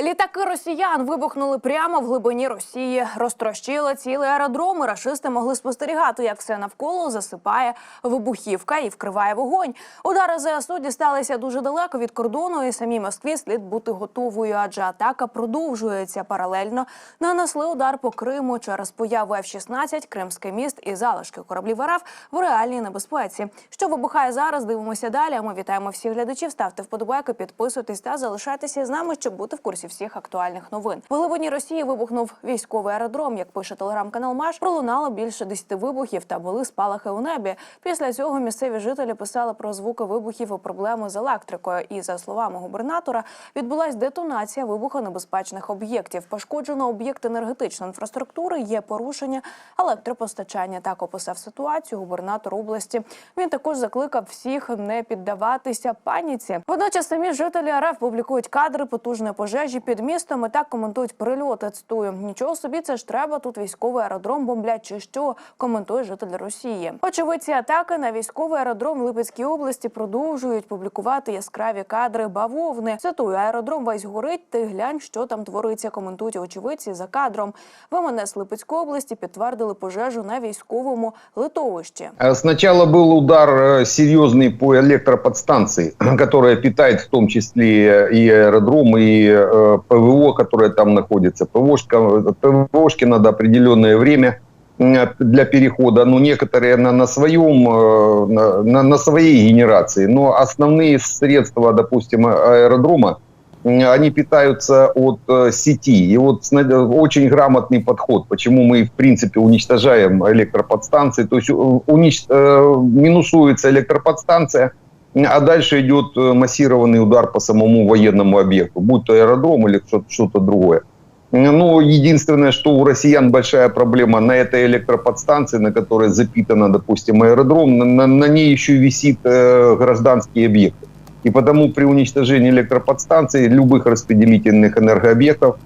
Літаки росіян вибухнули прямо в глибині Росії, розтрощили цілий аеродром. Рашисти могли спостерігати, як все навколо засипає вибухівка і вкриває вогонь. Удари ЗСУ дісталися дуже далеко від кордону, і самій Москві слід бути готовою, адже атака продовжується паралельно. Нанесли удар по Криму через появу F-16, Кримський міст і залишки кораблів РФ в реальній небезпеці. Що вибухає зараз? Дивимося далі. Ми вітаємо всіх глядачів. Ставте вподобайки, підписуйтесь та залишайтеся з нами, щоб бути в курсі всіх актуальних новин. В глибині Росії вибухнув військовий аеродром. Як пише телеграм-канал Маш, пролунало більше 10 вибухів та були спалахи у небі. Після цього місцеві жителі писали про звуки вибухів і проблеми з електрикою. І за словами губернатора, відбулась детонація вибухонебезпечних об'єктів. Пошкоджено об'єкт енергетичної інфраструктури. Є порушення електропостачання. Так описав ситуацію губернатор області. Він також закликав всіх не піддаватися паніці. Водночас самі жителі РФ публікують кадри потужної пожежі під містом і так коментують прильоти. Цитую нічого собі, це ж треба. Тут військовий аеродром бомблять чи що коментує житель Росії. Очевидці атаки на військовий аеродром в Липецькій області продовжують публікувати яскраві кадри бавовни. Цитую, аеродром весь горить. Ти глянь, що там твориться. Коментують очевидці за кадром. ВМНС Липецької області підтвердили пожежу на військовому литовищі. А Сначала был удар э, серьезный по электроподстанции, которая питает в том числе и аэродром, и э, ПВО, которое там находится. ПВОшка, ПВОшке надо определенное время для перехода, ну, некоторые на, на своем, э, на, на- своей генерации, но основные средства, допустим, аэродрома, м, они питаются от э, сети. И вот сна- очень грамотный подход, почему мы, в принципе, уничтожаем электроподстанции. То есть э, унич- э, минусуется электроподстанция, а дальше идет э, массированный удар по самому военному объекту, будь то аэродром или что- что-то другое. Ну, единственное, что у россиян большая проблема на этой электроподстанции, на которой запитана, допустим, аэродром, на, на- ней еще висит э, гражданский объект. И потому при уничтожении электроподстанций, любых распределительных энергообъектов,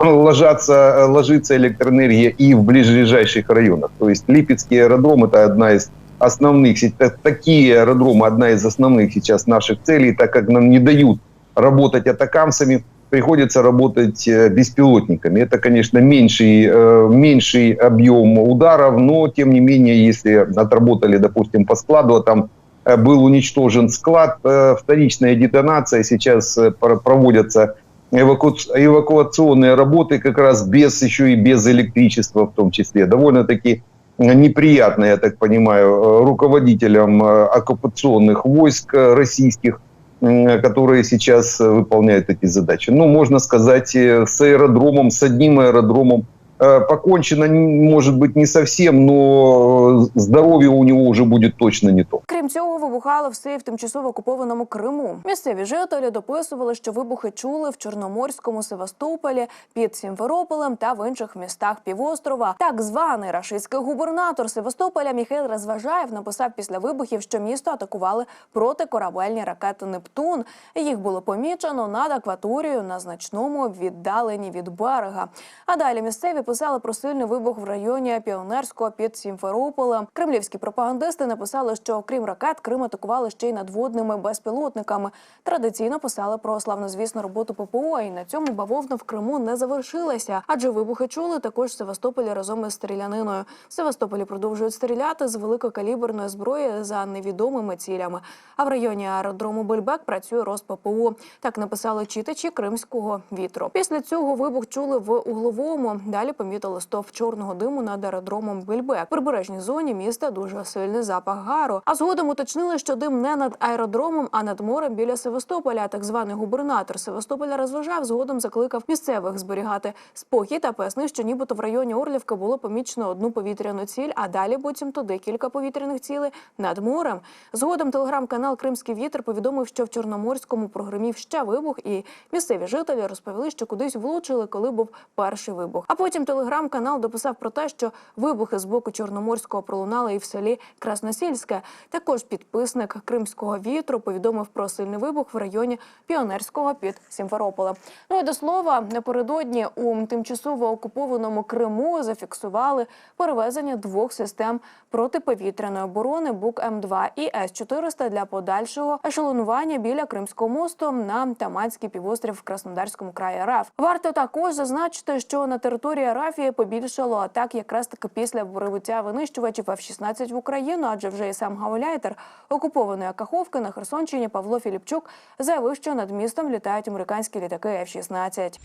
ложатся, ложится электроэнергия и в ближайших районах. То есть Липецкий аэродром – это одна из основных, такие аэродромы, одна из основных сейчас наших целей, так как нам не дают работать атакамсами, приходится работать э, беспилотниками. Это, конечно, меньший, э, меньший объем ударов, но, тем не менее, если отработали, допустим, по складу, а там э, был уничтожен склад, вторичная детонация, сейчас пр- проводятся эваку- эвакуационные работы как раз без еще и без электричества в том числе. Довольно-таки неприятно, я так понимаю, э, руководителям э, оккупационных войск э, российских, которые сейчас выполняют эти задачи. Ну, можно сказать, с аэродромом, с одним аэродромом покончено, н- может быть, не совсем, но э, здоровье у него уже будет точно не то. Крім цього, вибухало все і в тимчасово окупованому Криму. Місцеві жителі дописували, що вибухи чули в Чорноморському Севастополі, під Сімферополем та в інших містах півострова. Так званий рашистський губернатор Севастополя Міхайл Розважаєв написав після вибухів, що місто атакували протикорабельні ракети Нептун. Їх було помічено над акваторією на значному віддаленні від берега. А далі місцеві писали про сильний вибух в районі Піонерського під Сімферополем. Кремлівські пропагандисти написали, що окрім ракет Крим атакували ще й надводними безпілотниками. Традиційно писали про славнозвісну роботу ППО, і на цьому бавовна в Криму не завершилася, адже вибухи чули також в Севастополі разом із стріляниною. В Севастополі продовжують стріляти з великокаліберної зброї за невідомими цілями. А в районі аеродрому Бельбек працює РосППО. Так написали читачі кримського вітру. Після цього вибух чули в угловому. Далі помітили стовп чорного диму над аеродромом Бельбек. В прибережній зоні міста дуже сильний запах гару. А згодом уточнили, що дим не над аеродромом, а над морем біля Севастополя. Так званий губернатор Севастополя розважав. Згодом закликав місцевих зберігати спокій та пояснив, що нібито в районі Орлівки було помічено одну повітряну ціль, а далі буцімто декілька повітряних цілей над морем. Згодом телеграм-канал Кримський вітер повідомив, що в Чорноморському прогримів ще вибух, і місцеві жителі розповіли, що кудись влучили, коли був перший вибух. А потім Потім телеграм-канал дописав про те, що вибухи з боку Чорноморського пролунали і в селі Красносільське. Також підписник Кримського вітру повідомив про сильний вибух в районі Піонерського під Сімферополем. Ну і до слова, напередодні у тимчасово окупованому Криму зафіксували перевезення двох систем протиповітряної оборони БУК М2 і С-400 для подальшого ешелонування біля Кримського мосту на Таманський півострів в Краснодарському краї РФ. Варто також зазначити, що на території Арафії побільшало атак якраз таки після прибуття винищувачів F-16 в Україну, адже вже і сам гауляйтер окупованої Каховки на Херсонщині Павло Філіпчук заявив, що над містом літають американські літаки F-16.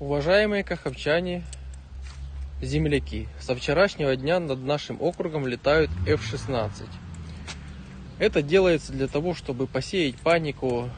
Уважаемые каховчане, земляки, со вчерашнего дня над нашим округом летают F-16. Это делается для того, чтобы посеять панику,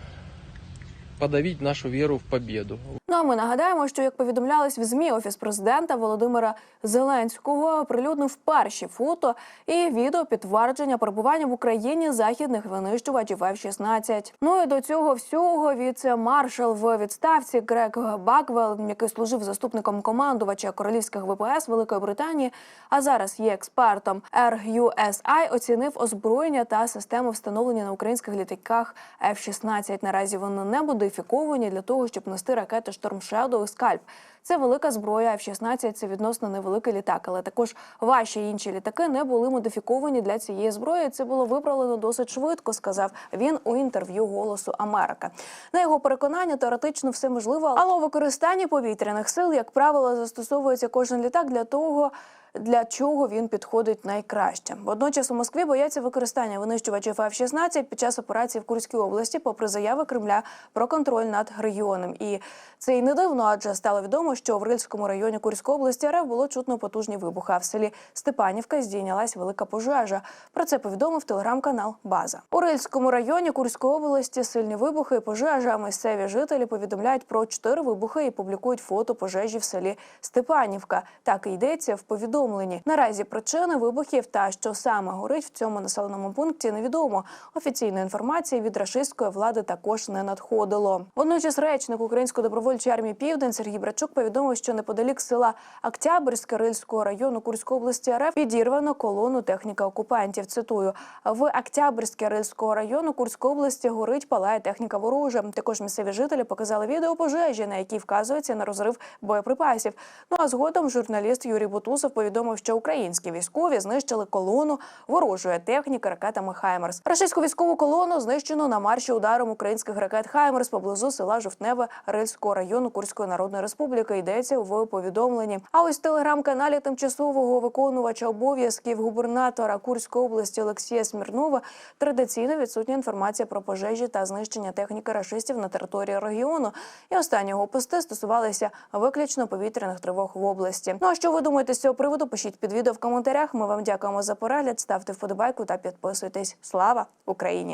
подавить нашу веру в победу. Ну а ми нагадаємо, що як повідомлялось в змі офіс президента Володимира Зеленського оприлюднив перші фото і відео підтвердження перебування в Україні західних винищувачів F-16. Ну і до цього всього віце-маршал в відставці Грег Баквел, який служив заступником командувача королівських ВПС Великої Британії, а зараз є експертом RUSI, оцінив озброєння та системи встановлення на українських літаках F-16. Наразі вони не модифіковані для того, щоб нести ракети Storm Shadow і Скальп. Це велика зброя F-16 – це відносно невеликий літак, але також ваші інші літаки не були модифіковані для цієї зброї. Це було виправлено досить швидко, сказав він у інтерв'ю Голосу Америка. На його переконання, теоретично все можливо, але у використанні повітряних сил, як правило, застосовується кожен літак для того. Для чого він підходить найкраще? Водночас у Москві бояться використання винищувачів F-16 під час операції в Курській області, попри заяви Кремля про контроль над регіоном. І це й не дивно, адже стало відомо, що в Рильському районі Курської області РФ було чутно потужні вибухи. А в селі Степанівка здійнялась велика пожежа. Про це повідомив телеграм-канал База. У Рильському районі Курської області сильні вибухи і пожежа. Місцеві жителі повідомляють про чотири вибухи і публікують фото пожежі в селі Степанівка. Так і йдеться в повідомленні. Наразі причини вибухів та що саме горить в цьому населеному пункті невідомо. Офіційної інформації від рашистської влади також не надходило. Водночас речник Української добровольчої армії Південь Сергій Брачук повідомив, що неподалік села Октябрьське Рильського району Курської області РФ підірвано колону техніка окупантів. Цитую в Октябрьське Рильського району Курської області горить палає техніка ворожа. Також місцеві жителі показали відео пожежі, на якій вказується на розрив боєприпасів. Ну а згодом журналіст Юрій Бутусов повідомив, що українські військові знищили колону ворожої техніки ракетами Хаймерс. Російську військову колону знищено на марші ударом українських ракет Хаймерс поблизу села Жовтневе Рильського району Курської народної республіки. Йдеться в повідомленні. А ось в телеграм-каналі тимчасового виконувача обов'язків губернатора Курської області Олексія Смірнова традиційно відсутня інформація про пожежі та знищення техніки рашистів на території регіону. І останнього пости стосувалися виключно повітряних тривог в області. Ну а що ви думаєте з цього приводу? Пишіть під відео в коментарях. Ми вам дякуємо за перегляд. Ставте вподобайку та підписуйтесь. Слава Україні!